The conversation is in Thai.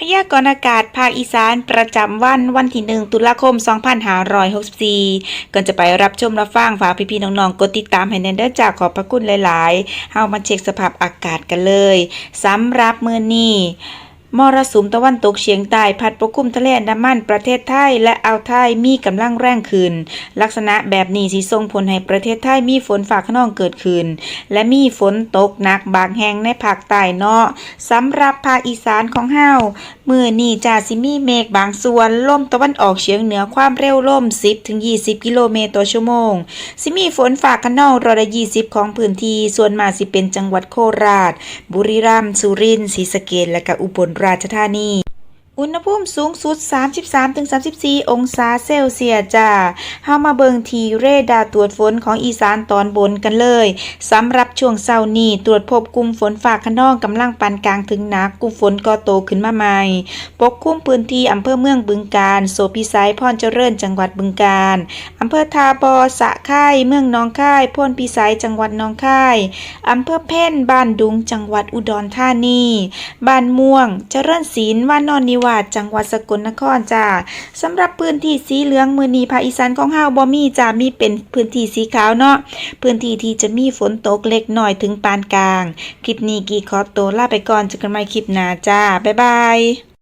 พยากรณ์อากาศภาคอีสานประจำวันวันที่ 1 ตุลาคม 2564ก่อนจะไปรับชมรับฟังฝากพี่ๆน้องๆ กดติดตามให้แน่นเด้อจากขอบพระคุณหลายๆ เฮามาเช็คสภาพอากาศกันเลยสำหรับมื้อนี้ มรสุมตะวันตกเฉียงใต้พัดปกคลุมทะเลอันดามันประเทศไทยและอ่าวไทยมีกำลังแรงขึ้น ลักษณะแบบนี้สีส่งผลให้ประเทศไทยมีฝนฟ้าขนองเกิดขึ้น และมีฝนตกหนักบางแห่งในภาคใต้เนาะสำหรับภาคอีสานของเฮามือนี่จะซิมีเมฆบางส่วนลมตะวันออกเฉียงเหนือความเร็วลม 10-20 กิโลเมตรต่อชั่วโมงซิมีฝนฟ้าคันองร้อยละ20 ของพื้นที่ ส่วนมากสิเป็นจังหวัดโคราช บุรีรัมย์สุรินทร์ศรีสะเกษและก็อุบลราชธานี อุณหภูมิสูงสุด 33-34 องศาเซลเซียสจ้าเฮามาเบิงทีเรดาร์ตรวจฝนของอีสานตอนบนกันเลย สำหรับช่วงเช้านี้ตรวจพบกลุ่มฝนฟ้าคะนองกำลังปานกลางถึงหนักกลุ่มฝนก็โตขึ้นมาใหม่ ปกคลุมพื้นที่อำเภอเมืองบึงกาฬโสพิสัยพรเจริญจังหวัดบึงกาฬอำเภอทาบอสะค่ายเมืองหนองค่ายพ้นพิสัยจังหวัดหนองค่ายอำเภอเพ่นบ้านดุงจังหวัดอุดรธานี บ้านม่วง เจริญศิลป์ว่านอนนิวาดจังหวัดสกลนครจ้าสำหรับพื้นที่สีเหลืองมือนีภาคอีสานของเฮาบ่มีจ้ามีเป็นพื้นที่สีขาวเนาะพื้นที่ที่จะมีฝนตกเล็กน้อยถึงปานกลาง คลิปนี้กีขอตัวลาไปก่อนเจอกันใหม่คลิปหน้าจ้าบ๊ายบาย